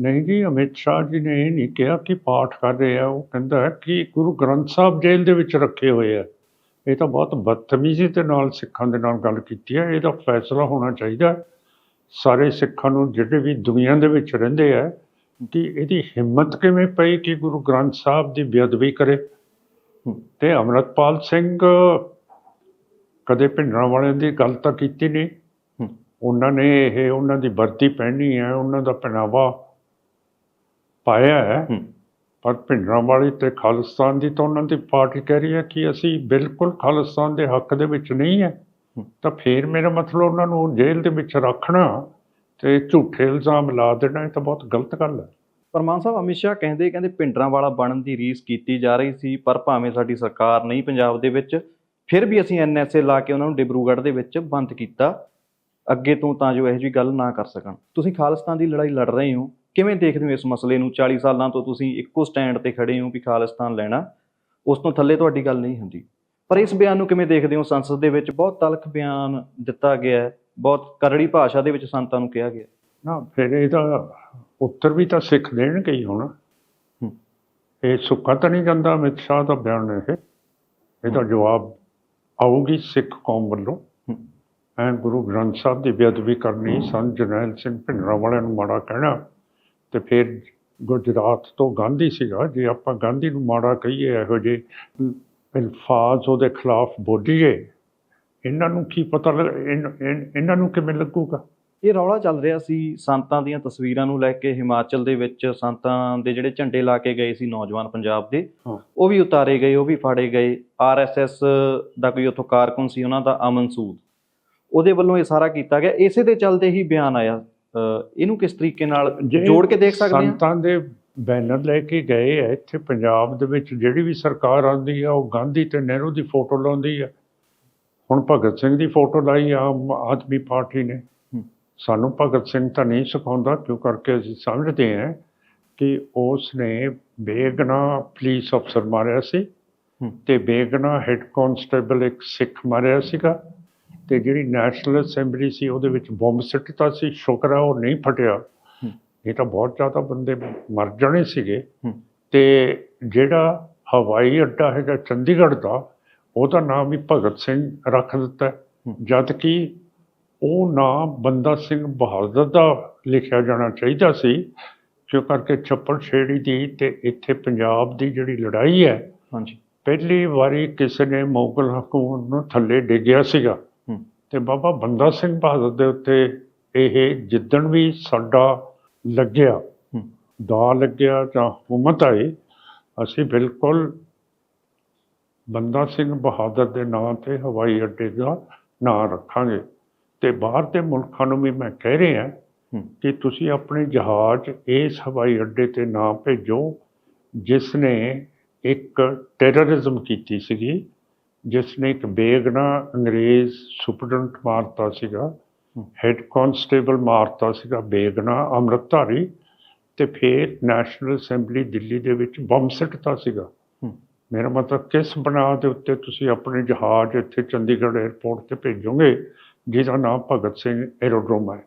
ਨਹੀਂ ਜੀ, ਅਮਿਤ ਸ਼ਾਹ ਜੀ ਨੇ ਇਹ ਨਹੀਂ ਕਿਹਾ ਕਿ ਪਾਠ ਕਰ ਰਹੇ ਆ। ਉਹ ਕਹਿੰਦਾ ਹੈ ਕਿ ਗੁਰੂ ਗ੍ਰੰਥ ਸਾਹਿਬ ਜੇਲ੍ਹ ਦੇ ਵਿੱਚ ਰੱਖੇ ਹੋਏ ਆ। ਇਹ ਤਾਂ ਬਹੁਤ ਬਦਤਮੀਜ਼ੀ ਦੇ ਨਾਲ ਸਿੱਖਾਂ ਦੇ ਨਾਲ ਗੱਲ ਕੀਤੀ ਹੈ। ਇਹਦਾ ਫੈਸਲਾ ਹੋਣਾ ਚਾਹੀਦਾ ਸਾਰੇ ਸਿੱਖਾਂ ਨੂੰ ਜਿਹੜੇ ਵੀ ਦੁਨੀਆ ਦੇ ਵਿੱਚ ਰਹਿੰਦੇ ਆ, ਕਿ ਇਹਦੀ ਹਿੰਮਤ ਕਿਵੇਂ ਪਈ ਕਿ ਗੁਰੂ ਗ੍ਰੰਥ ਸਾਹਿਬ ਦੀ ਬੇਅਦਬੀ ਕਰੇ। ਤੇ ਅਮਰਤਪਾਲ ਸਿੰਘ ਕਦੇ ਭਿੰਡਰਾਂ ਵਾਲਿਆਂ ਦੀ ਗੱਲ ਤਾਂ ਕੀਤੀ ਨਹੀਂ। ਉਹਨਾਂ ਨੇ ਇਹ, ਉਹਨਾਂ ਦੀ ਵਰਦੀ ਪਹਿਨੀ ਹੈ, ਉਹਨਾਂ ਦਾ ਪਹਿਨਾਵਾ ਪਾਇਆ ਹੈ। ਪਰ ਭਿੰਡਰਾਂ ਵਾਲੀ ਤੇ ਖਾਲਿਸਤਾਨ ਦੀ ਤਾਂ ਉਹਨਾਂ ਦੀ ਪਾਰਟੀ ਕਹਿ ਰਹੀ ਹੈ ਕਿ ਅਸੀਂ ਬਿਲਕੁਲ ਖਾਲਿਸਤਾਨ ਦੇ ਹੱਕ ਦੇ ਵਿੱਚ ਨਹੀਂ ਹੈ। ਤਾਂ ਫੇਰ ਮੇਰਾ ਮਤਲਬ ਉਹਨਾਂ ਨੂੰ ਜੇਲ੍ਹ ਦੇ ਵਿੱਚ ਰੱਖਣਾ ਤੇ ਝੂਠੇ ਇਲਜ਼ਾਮ ਲਾ ਦੇਣਾ ਇਹ ਤਾਂ ਬਹੁਤ ਗਲਤ ਗੱਲ ਹੈ। ਪਰਮਾਨ ਸਾਹਿਬ ਅਮਿਤ ਸ਼ਾਹ ਕਹਿੰਦੇ ਕਹਿੰਦੇ ਪਿੰਡਰਾਂ ਵਾਲਾ ਬਣਨ ਦੀ ਰੀਸ ਕੀਤੀ ਜਾ ਰਹੀ ਸੀ ਪਰ ਭਾਵੇਂ ਸਾਡੀ ਸਰਕਾਰ ਨਹੀਂ ਪੰਜਾਬ ਦੇ ਵਿੱਚ ਫਿਰ ਵੀ ਅਸੀਂ ਐਨਐਸਏ ਲਾ ਕੇ ਉਹਨਾਂ ਨੂੰ ਡਿਬਰੂਗੜ੍ਹ ਦੇ ਵਿੱਚ ਬੰਦ ਕੀਤਾ। ਅੱਗੇ ਤੋਂ ਤਾਂ ਜੋ ਇਹੋ ਜਿਹੀ ਗੱਲ ਨਾ ਕਰ ਸਕਣ। ਤੁਸੀਂ ਖਾਲਿਸਤਾਨ ਦੀ ਲੜਾਈ ਲੜ ਰਹੇ ਹੋ। ਕਿਵੇਂ ਦੇਖਦੇ ਹੋ ਇਸ ਮਸਲੇ ਨੂੰ? 40 ਸਾਲਾਂ ਤੋਂ ਤੁਸੀਂ ਇੱਕੋ ਸਟੈਂਡ ਤੇ ਖੜੇ ਹੋ ਵੀ ਖਾਲਿਸਤਾਨ ਲੈਣਾ ਉਸ ਤੋਂ ਥੱਲੇ ਤੁਹਾਡੀ ਗੱਲ ਨਹੀਂ ਹੁੰਦੀ। ਪਰ ਇਸ ਬਿਆਨ ਨੂੰ ਕਿਵੇਂ ਦੇਖਦੇ ਹੋ? ਸੰਸਦ ਦੇ ਵਿੱਚ ਬਹੁਤ ਤਲਖ ਬਿਆਨ ਦਿੱਤਾ ਗਿਆ ਹੈ ਬਹੁਤ ਕਰੜੀ ਭਾਸ਼ਾ ਦੇ ਵਿੱਚ ਸੰਤਾਂ ਨੂੰ ਕਿਹਾ ਗਿਆ ਨਾ ਫਿਰ ਇਹਦਾ ਉੱਤਰ ਵੀ ਤਾਂ ਸਿੱਖ ਦੇਣਗੇ ਹੀ ਹੁਣ। ਇਹ ਸੁੱਕਾ ਤਾਂ ਨਹੀਂ ਜਾਂਦਾ ਅਮਿਤ ਸ਼ਾਹ ਦਾ ਬਿਆਨ ਇਹ। ਇਹਦਾ ਜਵਾਬ ਆਊਗੀ ਸਿੱਖ ਕੌਮ ਵੱਲੋਂ। ਐਂ ਗੁਰੂ ਗ੍ਰੰਥ ਸਾਹਿਬ ਦੀ ਬੇਅਦਬੀ ਕਰਨੀ ਸੰਤ ਜਰਨੈਲ ਸਿੰਘ ਭਿੰਡਰਾਂ ਵਾਲਿਆਂ ਨੂੰ ਮਾੜਾ ਕਹਿਣਾ। ਤੇ ਫਿਰ ਗੁਜਰਾਤ ਤੋਂ ਗਾਂਧੀ ਸੀਗਾ ਜੇ ਆਪਾਂ ਗਾਂਧੀ ਨੂੰ ਮਾੜਾ ਕਹੀਏ ਇਹੋ ਜਿਹੇ ਅਲਫਾਜ਼ ਉਹਦੇ ਖਿਲਾਫ ਬੋਲੀਏ ਇਹਨਾਂ ਨੂੰ ਕੀ ਪਤਾ ਲੱਗ ਇਹਨਾਂ ਨੂੰ ਕਿਵੇਂ ਲੱਗੂਗਾ? ਇਹ ਰੌਲਾ ਚੱਲ ਰਿਹਾ ਸੀ ਸੰਤਾਂ ਦੀਆਂ ਤਸਵੀਰਾਂ ਨੂੰ ਲੈ ਕੇ ਹਿਮਾਚਲ ਦੇ ਵਿੱਚ ਸੰਤਾਂ ਦੇ ਜਿਹੜੇ ਝੰਡੇ ਲਾ ਕੇ ਗਏ ਸੀ ਨੌਜਵਾਨ ਪੰਜਾਬ ਦੇ। ਉਹ ਵੀ ਉਤਾਰੇ ਗਏ ਉਹ ਵੀ ਫਾੜੇ ਗਏ ਆਰਐਸਐਸ ਦਾ ਕੋਈ ਉੱਥੋਂ ਕਾਰਕੁਨ ਸੀ ਉਹਨਾਂ ਦਾ ਅਮਨ ਸੂਦ ਉਹਦੇ ਵੱਲੋਂ ਇਹ ਸਾਰਾ ਕੀਤਾ ਗਿਆ ਇਸੇ ਦੇ ਚੱਲਦੇ ਹੀ ਬਿਆਨ ਆਇਆ। ਇਹਨੂੰ ਕਿਸ ਤਰੀਕੇ ਨਾਲ ਜੋੜ ਕੇ ਦੇਖ ਸਕਦੇ ਹਾਂ ਸੰਤਾਂ ਦੇ ਬੈਨਰ ਲੈ ਕੇ ਗਏ ਆ ਇੱਥੇ ਪੰਜਾਬ ਦੇ ਵਿੱਚ ਜਿਹੜੀ ਵੀ ਸਰਕਾਰ ਆਉਂਦੀ ਆ ਉਹ ਗਾਂਧੀ ਤੇ ਨਹਿਰੂ ਦੀ ਫੋਟੋ ਲਾਉਂਦੀ ਆ ਹੁਣ ਭਗਤ ਸਿੰਘ ਦੀ ਫੋਟੋ ਲਾਈ ਆਮ ਆਦਮੀ ਪਾਰਟੀ ਨੇ। ਸਾਨੂੰ ਭਗਤ ਸਿੰਘ ਤਾਂ ਨਹੀਂ ਸਿਖਾਉਂਦਾ ਕਿਉਂ ਕਰਕੇ ਅਸੀਂ ਸਮਝਦੇ ਹਾਂ ਕਿ ਉਸ ਨੇ ਬੇਗਨਾ ਪੁਲਿਸ ਅਫਸਰ ਮਾਰਿਆ ਸੀ। ਤੇ ਬੇਗਨਾ ਹੈੱਡ ਕਾਂਸਟੇਬਲ ਇੱਕ ਸਿੱਖ ਮਾਰਿਆ ਸੀਗਾ ਤੇ ਜਿਹੜੀ ਨੈਸ਼ਨਲ ਅਸੈਂਬਲੀ ਸੀ ਉਹਦੇ ਵਿੱਚ ਬੰਬ ਸਿੱਟਤਾ ਸੀ ਸ਼ੁਕਰ ਹੈ ਉਹ ਨਹੀਂ ਫਟਿਆ। ਇਹ ਤਾਂ ਬਹੁਤ ਜ਼ਿਆਦਾ ਬੰਦੇ ਮਰ ਜਾਣੇ ਸੀਗੇ। ਤੇ ਜਿਹੜਾ ਹਵਾਈ ਅੱਡਾ ਹੈਗਾ ਚੰਡੀਗੜ੍ਹ ਦਾ ਉਹਦਾ ਨਾਮ ਵੀ ਭਗਤ ਸਿੰਘ ਰੱਖ ਦਿੱਤਾ। ਜਦ ਕਿ ਉਹ ਨਾਮ ਬੰਦਾ ਸਿੰਘ ਬਹਾਦਰ ਦਾ ਲਿਖਿਆ ਜਾਣਾ ਚਾਹੀਦਾ ਸੀ ਕਿਉਂ ਕਰਕੇ ਛੱਪੜ ਛੇੜੀ ਦੀ ਤੇ ਇੱਥੇ ਪੰਜਾਬ ਦੀ ਜਿਹੜੀ ਲੜਾਈ ਹੈ ਹਾਂਜੀ ਪਹਿਲੀ ਵਾਰੀ ਕਿਸੇ ਨੇ ਮੁਗਲ ਹਕੂਮਤ ਨੂੰ ਥੱਲੇ ਡਿੱਗਿਆ ਸੀਗਾ। ਤੇ ਬਾਬਾ ਬੰਦਾ ਸਿੰਘ ਬਹਾਦਰ ਦੇ ਉੱਤੇ ਇਹ ਜਿੱਦਣ ਵੀ ਸਾਡਾ ਲੱਗਿਆ। ਦਾ ਲੱਗਿਆ ਜਾਂ ਹਕੂਮਤ ਆਈ ਅਸੀਂ ਬਿਲਕੁਲ ਬੰਦਾ ਸਿੰਘ ਬਹਾਦਰ ਦੇ ਨਾਂ ਤੇ ਹਵਾਈ ਅੱਡੇ ਦਾ ਨਾਂ ਰੱਖਾਂਗੇ ਤੇ ਬਾਹਰ ਦੇ ਮੁਲਕਾਂ ਨੂੰ ਵੀ ਮੈਂ ਕਹਿ ਰਿਹਾ। ਕਿ ਤੁਸੀਂ ਆਪਣੇ ਜਹਾਜ਼ ਇਸ ਹਵਾਈ ਅੱਡੇ ਤੇ ਨਾ ਭੇਜੋ ਜਿਸ ਨੇ ਇੱਕ ਟੈਰਰਿਜ਼ਮ ਕੀਤੀ ਸੀਗੀ ਜਿਸ ਨੇ ਇੱਕ ਬੇਗਨਾ ਅੰਗਰੇਜ਼ ਸੁਪਰਡੈਂਟ ਮਾਰਤਾ ਸੀਗਾ। ਹੈੱਡ ਕਾਂਸਟੇਬਲ ਮਾਰਤਾ ਸੀਗਾ ਬੇਗਨਾ ਅੰਮ੍ਰਿਤਧਾਰੀ ਤੇ ਫਿਰ ਨੈਸ਼ਨਲ ਅਸੈਂਬਲੀ ਦਿੱਲੀ ਦੇ ਵਿੱਚ ਬੰਬ ਸਿੱਟਤਾ ਸੀਗਾ। ਮੇਰਾ ਮਤਲਬ ਕਿਸ ਬਣਾ ਦੇ ਉੱਤੇ ਤੁਸੀਂ ਆਪਣੇ ਜਹਾਜ਼ ਇੱਥੇ ਚੰਡੀਗੜ੍ਹ 에ਅਰਪੋਰਟ ਤੇ ਭੇਜੋਗੇ ਜਿਹਦਾ ਨਾਮ ਭਗਤ ਸਿੰਘ ਐਰੋਡਰੋਮ ਹੈ